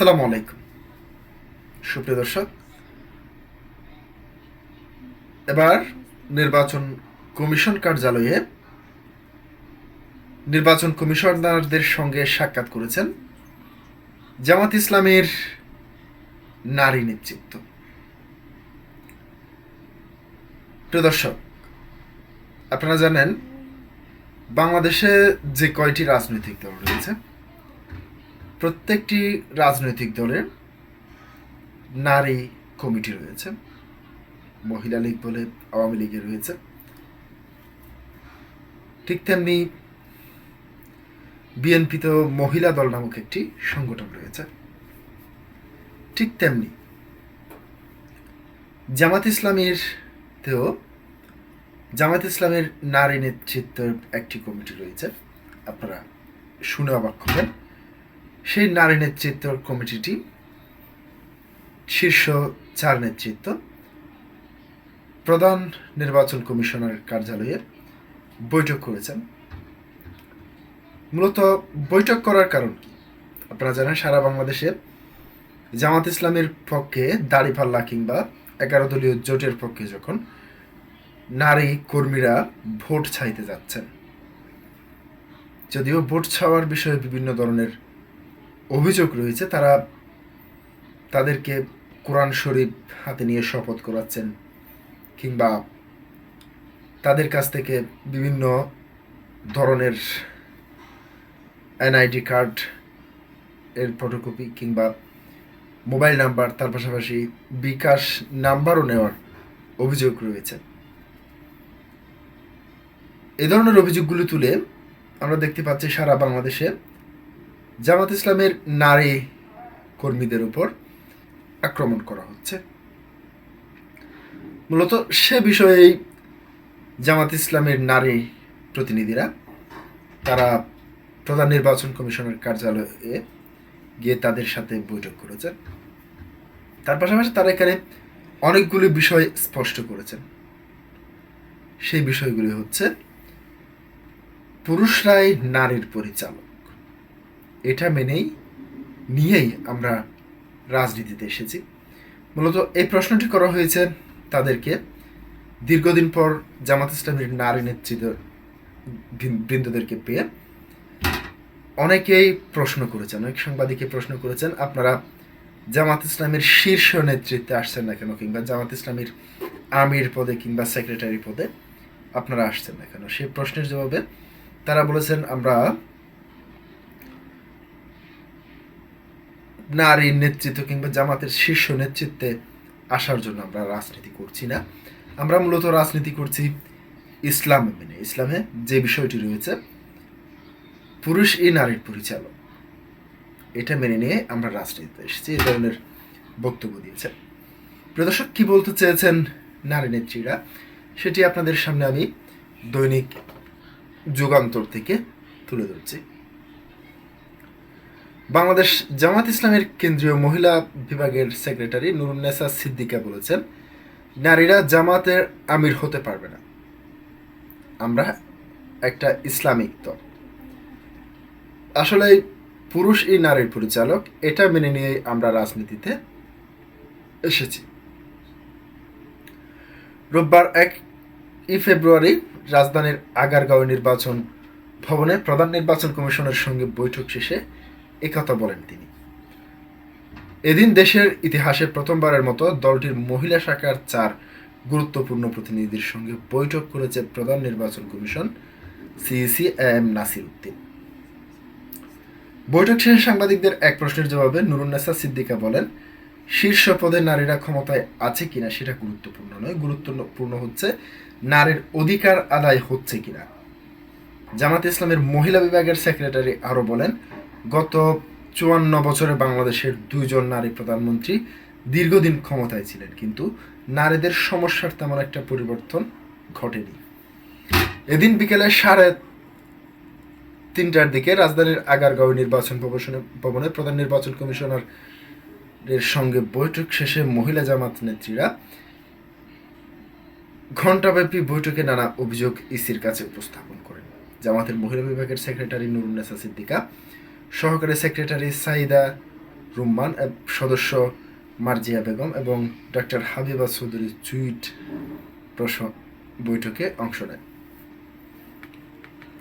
আসসালামু আলাইকুম। সুপ্রিয় দর্শক, এবার নির্বাচন কমিশন কার্যালয়ে নির্বাচন কমিশনারদের সঙ্গে সাক্ষাৎ করেছেন জামাত ইসলামের নারী নেতৃত্ব। প্রিয় দর্শক, আপনারা জানেন বাংলাদেশে যে কয়টি রাজনৈতিক দল রয়েছে প্রত্যেকটি রাজনৈতিক দলের নারী কমিটি রয়েছে। মহিলা লীগ বলে আওয়ামী লীগে রয়েছে। ঠিক তেমনি বিএনপিতেও মহিলা দল নামক একটি সংগঠন রয়েছে। ঠিক তেমনি জামাত ইসলামের তেও জামাত ইসলামের নারী নেতৃত্বের একটি কমিটি রয়েছে। আপনারা শুনে অবাক হবেন। সেই নারী নেতৃত্ব কমিটিটি, শীর্ষ চার নেতৃত্ব, প্রধান নির্বাচন কমিশনার কার্যালয়ে বৈঠক করেছেন। মূলত বৈঠক করার কারণ কি? আপনারা জানেন, সারা বাংলাদেশে জামাত ইসলামের পক্ষে দাড়িপাল্লা কিংবা এগারো দলীয় জোটের পক্ষে যখন নারী কর্মীরা ভোট চাইতে যাচ্ছেন, যদিও ভোট ছাওয়ার বিষয়ে বিভিন্ন ধরনের অভিযোগ রয়েছে, তারা তাদেরকে কোরআন শরীফ হাতে নিয়ে শপথ করাচ্ছেন কিংবা তাদের কাছ থেকে বিভিন্ন ধরনের এনআইডি কার্ড এর ফটোকপি কিংবা মোবাইল নাম্বার, তার পাশাপাশি বিকাশ নাম্বারও নেওয়ার অভিযোগ রয়েছে। এ ধরনের অভিযোগগুলো তুলে আমরা দেখতে পাচ্ছি সারা বাংলাদেশে জামাত ইসলামের নারী কর্মীদের উপর আক্রমণ করা হচ্ছে। মূলত সে বিষয়েই জামাত ইসলামের নারী প্রতিনিধিরা, তারা প্রধান নির্বাচন কমিশনের কার্যালয়ে গিয়ে তাদের সাথে বৈঠক করেছেন। তার পাশাপাশি তারা এখানে অনেকগুলি বিষয় স্পষ্ট করেছেন। সেই বিষয়গুলি হচ্ছে, পুরুষরাই নারীর পরিচালক। এটা মেনেই, নিয়েই আমরা রাজনীতিতে এসেছি। মূলত এই প্রশ্নটি করা হয়েছে তাদেরকে, দীর্ঘদিন পর জামাত ইসলামের নারী নেতৃত্ব বৃন্দদেরকে পেয়ে অনেকেই প্রশ্ন করেছেন, অনেক সাংবাদিকে প্রশ্ন করেছেন, আপনারা জামাত ইসলামের শীর্ষ নেতৃত্বে আসছেন না কেন কিংবা জামাত ইসলামের আমির পদে কিংবা সেক্রেটারি পদে আপনারা আসছেন না কেন? সেই প্রশ্নের জবাবে তারা বলেছেন, আমরা নারীর নেতৃত্ব কিংবা জামাতের শীর্ষ নেতৃত্বে আসার জন্য আমরা রাজনীতি করছি না। আমরা মূলত রাজনীতি করছি ইসলাম মেনে। ইসলামে যে বিষয়টি রয়েছে, পুরুষ এই নারীর পরিচালক। এটা মেনে নিয়ে আমরা রাজনীতিতে এসেছি, এই ধরনের বক্তব্য দিয়েছেন। প্রদর্শক কি বলতে চেয়েছেন নারী নেত্রীরা? সেটি আপনাদের সামনে আমি দৈনিক যুগান্তর থেকে তুলে ধরছি। বাংলাদেশ জামাত ইসলামের কেন্দ্রীয় মহিলা বিভাগের সেক্রেটারি নুরুন্নেসা সিদ্দিকা বলেছেন, নারীরা জামাতের আমির হতে পারবে না। আমরা একটা ইসলামিক দল। আসলে পুরুষ এই নারীর পরিচালক, এটা মেনে নিয়ে আমরা রাজনীতিতে এসেছি। রোববার এক ই ফেব্রুয়ারি রাজধানীর আগারগাঁও নির্বাচন ভবনে প্রধান নির্বাচন কমিশনের সঙ্গে বৈঠক শেষে একথা বলেন তিনি। এদিন দেশের ইতিহাসে প্রথমবারের মতো দলটির মহিলা শাখার চার গুরুত্বপূর্ণ প্রতিনিধির সঙ্গে বৈঠক করেছে প্রধান নির্বাচন commission CEC M Nasir Uddin. বৈঠক শেষে সাংবাদিকদের এক প্রশ্নের জবাবে নুরুন্নেসা সিদ্দিকা বলেন, শীর্ষ পদে নারীরা ক্ষমতায় আছে কিনা সেটা গুরুত্বপূর্ণ নয়, গুরুত্বপূর্ণ হচ্ছে নারীর অধিকার আদায় হচ্ছে কিনা। জামাত ইসলামের মহিলা বিভাগের সেক্রেটারি আরও বলেন গত চুয়ান্ন বছরে বাংলাদেশের দুইজন নারী প্রধানমন্ত্রী দীর্ঘদিন ক্ষমতায় ছিলেন, কিন্তু নারীদের সমস্যার তেমন একটা পরিবর্তন ঘটেনি। এদিন বিকেলে সাড়ে তিনটার দিকে রাজধানীর আগারগাঁও নির্বাচন ভবনে প্রধান নির্বাচন কমিশনার এর সঙ্গে বৈঠক শেষে মহিলা জামাত নেত্রীরা ঘণ্টাব্যাপী বৈঠকে নানা অভিযোগ ইসির কাছে উপস্থাপন করেন। জামাতের মহিলা বিভাগের সেক্রেটারি নুরুন্নেসা সিদ্দিকা সহকারী সেক্রেটারি সাইদা রুম্মান সদস্য মার্জিয়া বেগম এবং ডক্টর হাবিবা চৌধুরী প্রস- বৈঠকে অংশ নেয়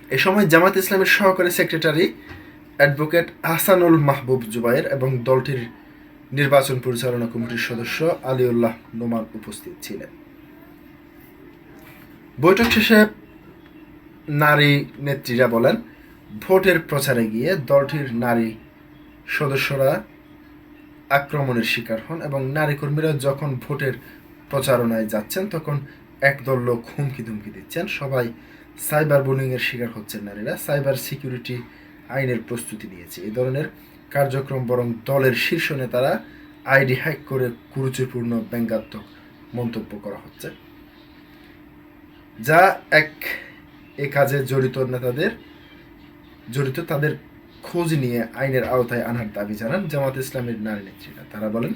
এ সময় জামাত ইসলামের সহকারী সেক্রেটারি অ্যাডভোকেট আহসানুল মাহবুব জুবাইর এবং দলটির নির্বাচন পরিচালনা কমিটির সদস্য আলিউল্লাহ নোমান উপস্থিত ছিলেন। বৈঠক শেষে নারী নেত্রীরা বলেন ভোটের প্রচারে গিয়ে দলটির নারী সদস্যরা আক্রমণের শিকার হন এবং নারী কর্মীরা যখন ভোটের প্রচারণায় যাচ্ছেন, তখন একদল লোক হুমকি ধুমকি দিচ্ছেন। সবাই সাইবার বুলিংয়ের শিকার হচ্ছেন নারীরা। সাইবার সিকিউরিটি আইনের প্রস্তুতি নিয়েছে। এই ধরনের কার্যক্রম বরং দলের শীর্ষ নেতারা আইডি হ্যাক করে কুরুচিপূর্ণ ব্যঙ্গাত্মক মন্তব্য করা হচ্ছে। যা এক এ কাজে জড়িত নেতাদের জড়িত, তাদের খোঁজ নিয়ে আইনের আওতায় আনার দাবি জানান জামাত ইসলামের নারী নেত্রীরা। তারা বলেন,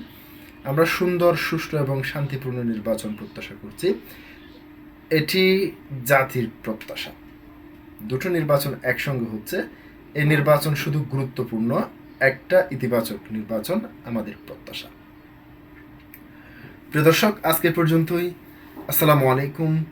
আমরা সুন্দর, সুষ্ঠু এবং শান্তিপূর্ণ নির্বাচন প্রত্যাশা করছি। এটি জাতির প্রত্যাশা। দুটো নির্বাচন একসঙ্গে হচ্ছে। এই নির্বাচন শুধু গুরুত্বপূর্ণ, একটা ইতিবাচক নির্বাচন আমাদের প্রত্যাশা। প্রিয় দর্শক, আজকে পর্যন্তই। আসসালামু আলাইকুম।